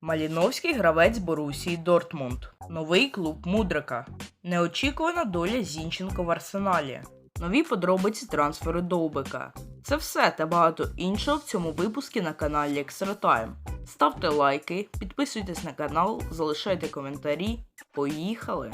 Маліновський гравець Борусії Дортмунд. Новий клуб Мудрика. Неочікувана доля Зінченко в арсеналі. Нові подробиці трансферу Довбика. Це все та багато іншого в цьому випуску на каналі Time. Ставте лайки, підписуйтесь на канал, залишайте коментарі. Поїхали!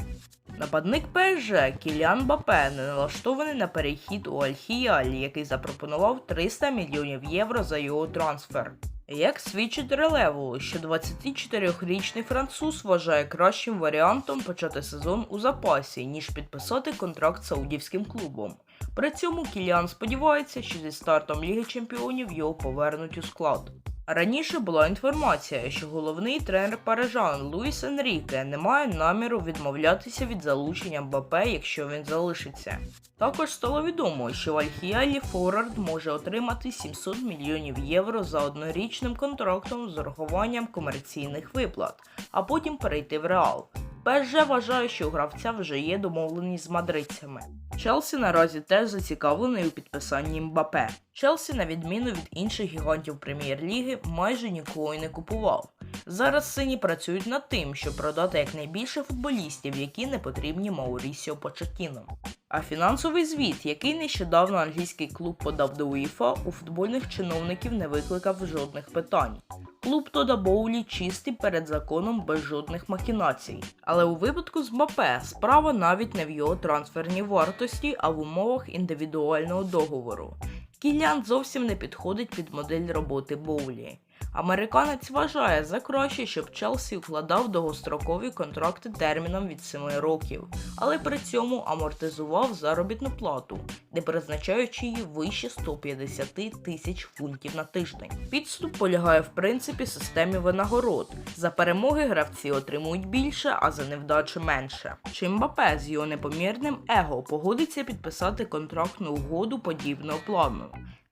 Нападник ПСЖ Кіліан Бапе не налаштований на перехід у Аль-Хіяль, який запропонував 300 мільйонів євро за його трансфер. Як свідчить релеву, що 24-річний француз вважає кращим варіантом почати сезон у запасі, ніж підписати контракт з саудівським клубом. При цьому Кіліан сподівається, що зі стартом Ліги Чемпіонів його повернуть у склад. Раніше була інформація, що головний тренер парижан Луїс Енріке не має наміру відмовлятися від залучення Мбапе, якщо він залишиться. Також стало відомо, що в Альхіалі Форвард може отримати 700 мільйонів євро за однорічним контрактом з урахуванням комерційних виплат, а потім перейти в Реал. ПСЖ вважає, що у гравця вже є домовленість з мадридцями. Челсі наразі теж зацікавлений у підписанні Мбапе. Челсі, на відміну від інших гігантів прем'єр-ліги, майже нікого й не купував. Зараз сині працюють над тим, щоб продати якнайбільше футболістів, які не потрібні Маурісіо Почетіно. А фінансовий звіт, який нещодавно англійський клуб подав до УЄФА, у футбольних чиновників не викликав жодних питань. Клуб Тода Боулі чистий перед законом без жодних махінацій. Але у випадку з Мбапе справа навіть не в його трансферній вартості, а в умовах індивідуального договору. Кіллян зовсім не підходить під модель роботи Боулі. Американець вважає за краще, щоб Челсі укладав довгострокові контракти терміном від 7 років, але при цьому амортизував заробітну плату, не призначаючи її вище 150 тисяч фунтів на тиждень. Підступ полягає в принципі системі винагород. За перемоги гравці отримують більше, а за невдачі менше. Чи Мбапе з його непомірним его погодиться підписати контрактну угоду подібного плану?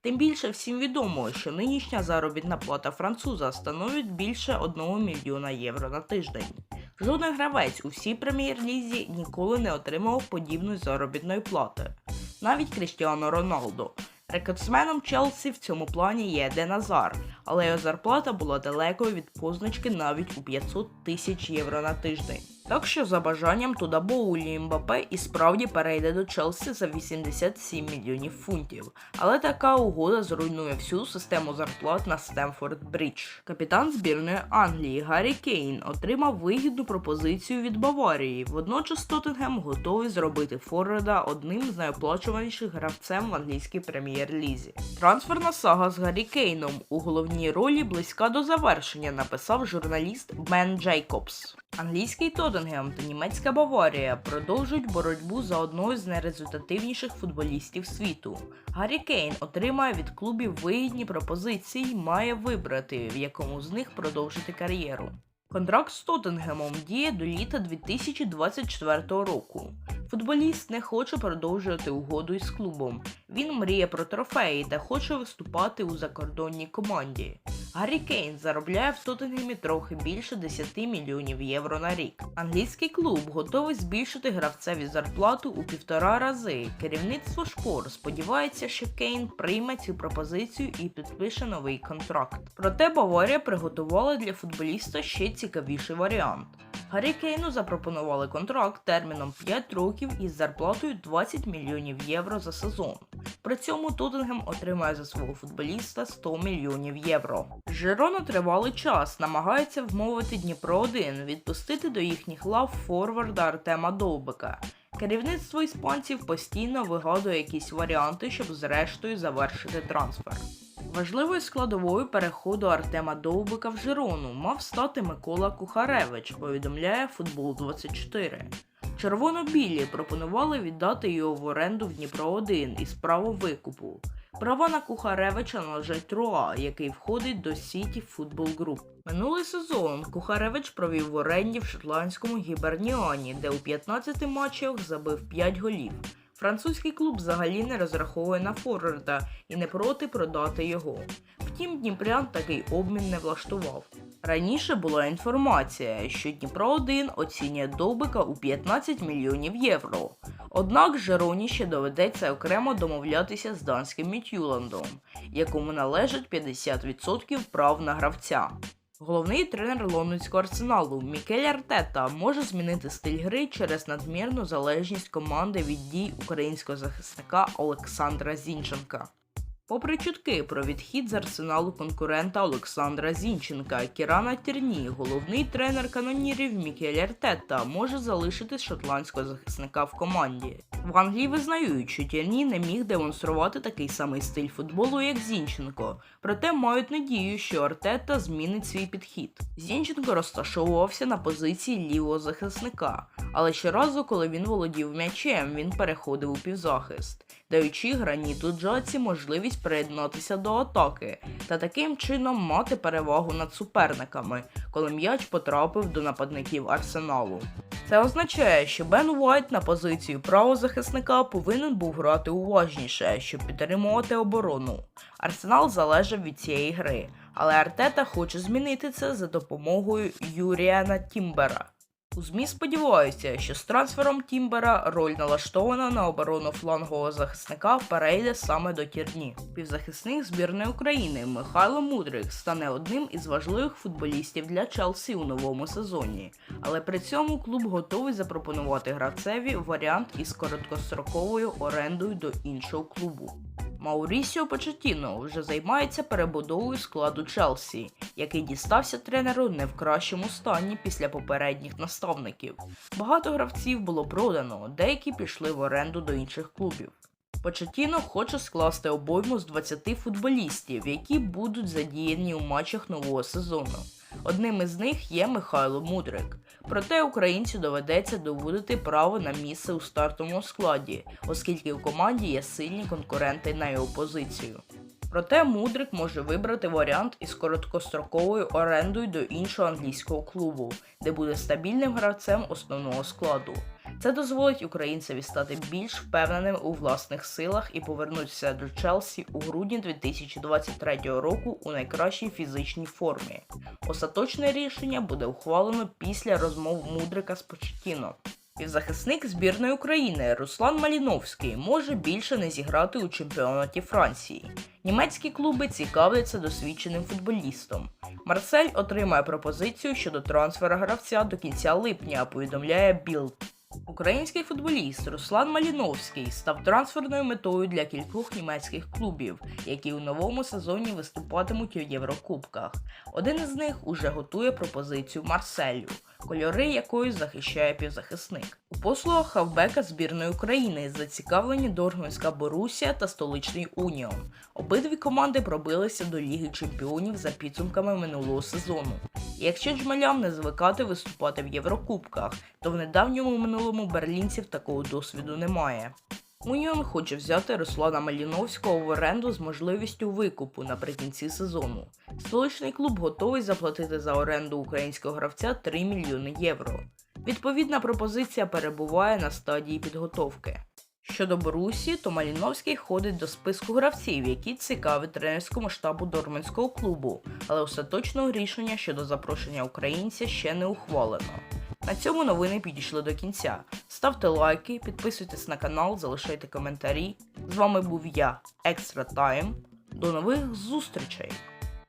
Тим більше всім відомо, що нинішня заробітна плата француза становить більше 1 мільйона євро на тиждень. Жоден гравець у всій прем'єр-лізі ніколи не отримав подібної заробітної плати. Навіть Кріштіано Роналдо. Рекордсменом Челсі в цьому плані є Еден Азар, але його зарплата була далекою від позначки навіть у 500 тисяч євро на тиждень. Так що за бажанням туди Боулі Мбапе і справді перейде до Челсі за 87 мільйонів фунтів. Але така угода зруйнує всю систему зарплат на Стемфорд Брідж. Капітан збірної Англії Гаррі Кейн отримав вигідну пропозицію від Баварії. Водночас Тоттенгем готовий зробити Форреда одним з найоплачуваніших гравцем в англійській прем'єр-лізі. Трансферна сага з Гаррі Кейном у головній ролі близька до завершення, написав журналіст Бен Джейкобс. Англійський Тоттенгем та німецька Баварія продовжують боротьбу за одного з найрезультативніших футболістів світу. Гаррі Кейн отримає від клубів вигідні пропозиції і має вибрати, в якому з них продовжити кар'єру. Контракт з Тоттенгемом діє до літа 2024 року. Футболіст не хоче продовжувати угоду із клубом. Він мріє про трофеї та хоче виступати у закордонній команді. Гаррі Кейн заробляє в Тоттенгемі трохи більше 10 мільйонів євро на рік. Англійський клуб готовий збільшити гравцеві зарплату у півтора рази. Керівництво шпор сподівається, що Кейн прийме цю пропозицію і підпише новий контракт. Проте Баварія приготувала для футболіста ще цікавіший варіант. Гаррі Кейну запропонували контракт терміном 5 років із зарплатою 20 мільйонів євро за сезон. При цьому Тоттенгем отримає за свого футболіста 100 мільйонів євро. Жирона тривалий час намагається вмовити Дніпро 1 відпустити до їхніх лав форварда Артема Довбика. Керівництво іспанців постійно вигадує якісь варіанти, щоб зрештою завершити трансфер. Важливою складовою переходу Артема Довбика в Жирону мав стати Микола Кухаревич, повідомляє Футбол 24. Червоно-білі пропонували віддати його в оренду в Дніпро 1 із правом викупу. Права на Кухаревича належать Труа, який входить до Сіті Футбол Груп. Минулий сезон Кухаревич провів в оренді в шотландському гіберніані, де у 15 матчах забив 5 голів. Французький клуб взагалі не розраховує на Форварда і не проти продати його. Втім, Дніпрян такий обмін не влаштував. Раніше була інформація, що Дніпро 1 оцінює Довбика у 15 мільйонів євро. Однак Жероні ще доведеться окремо домовлятися з данським Мітюландом, якому належить 50% прав на гравця. Головний тренер лондонського арсеналу Мікель Артета може змінити стиль гри через надмірну залежність команди від дій українського захисника Олександра Зінченка. Попри чутки про відхід з арсеналу конкурента Олександра Зінченка, Кірана Тірні, головний тренер канонірів Мікель Артета може залишити шотландського захисника в команді. В Англії визнають, що Тірні не міг демонструвати такий самий стиль футболу, як Зінченко, проте мають надію, що Артета змінить свій підхід. Зінченко розташовувався на позиції лівого захисника, але щоразу, коли він володів м'ячем, він переходив у півзахист, даючи граніту Джаці можливість приєднатися до атаки та таким чином мати перевагу над суперниками, коли м'яч потрапив до нападників арсеналу. Це означає, що Бен Уайт на позицію правозахисника повинен був грати уважніше, щоб підтримувати оборону. Арсенал залежав від цієї гри, але Артета хоче змінити це за допомогою Юріана Тімбера. У ЗМІ сподіваються, що з трансфером Тімбера роль налаштована на оборону флангового захисника перейде саме до Тірні. Півзахисник збірної України Михайло Мудрик стане одним із важливих футболістів для Челсі у новому сезоні, але при цьому клуб готовий запропонувати гравцеві варіант із короткостроковою орендою до іншого клубу. Маурісіо Почетіно вже займається перебудовою складу Челсі, який дістався тренеру не в кращому стані після попередніх наставників. Багато гравців було продано, деякі пішли в оренду до інших клубів. Почетіно хоче скласти обойму з 20 футболістів, які будуть задіяні у матчах нового сезону. Одним із них є Михайло Мудрик. Проте українцю доведеться доводити право на місце у стартовому складі, оскільки у команді є сильні конкуренти на його позицію. Проте Мудрик може вибрати варіант із короткостроковою орендою до іншого англійського клубу, де буде стабільним гравцем основного складу. Це дозволить українцеві стати більш впевненим у власних силах і повернутися до Челсі у грудні 2023 року у найкращій фізичній формі. Остаточне рішення буде ухвалено після розмов Мудрика з Почетіно. Півзахисник збірної України Руслан Маліновський може більше не зіграти у чемпіонаті Франції. Німецькі клуби цікавляться досвідченим футболістом. Марсель отримає пропозицію щодо трансфера гравця до кінця липня, повідомляє Білд. Український футболіст Руслан Маліновський став трансферною метою для кількох німецьких клубів, які у новому сезоні виступатимуть у Єврокубках. Один із них уже готує пропозицію Марселю, кольори якої захищає півзахисник. У послугах хавбека збірної України зацікавлені Дортмундська Борусія та Столичний Уніон. Обидві команди пробилися до Ліги Чемпіонів за підсумками минулого сезону. Якщо джмелям не звикати виступати в Єврокубках, то в недавньому минулому берлінців такого досвіду немає. Уніон хоче взяти Руслана Маліновського в оренду з можливістю викупу наприкінці сезону. Столичний клуб готовий заплатити за оренду українського гравця 3 мільйони євро. Відповідна пропозиція перебуває на стадії підготовки. Щодо Борусі, то Маліновський входить до списку гравців, які цікаві тренерському штабу Дорманського клубу, але остаточного рішення щодо запрошення українця ще не ухвалено. На цьому новини підійшли до кінця. Ставте лайки, підписуйтесь на канал, залишайте коментарі. З вами був я, Екстра Тайм. До нових зустрічей!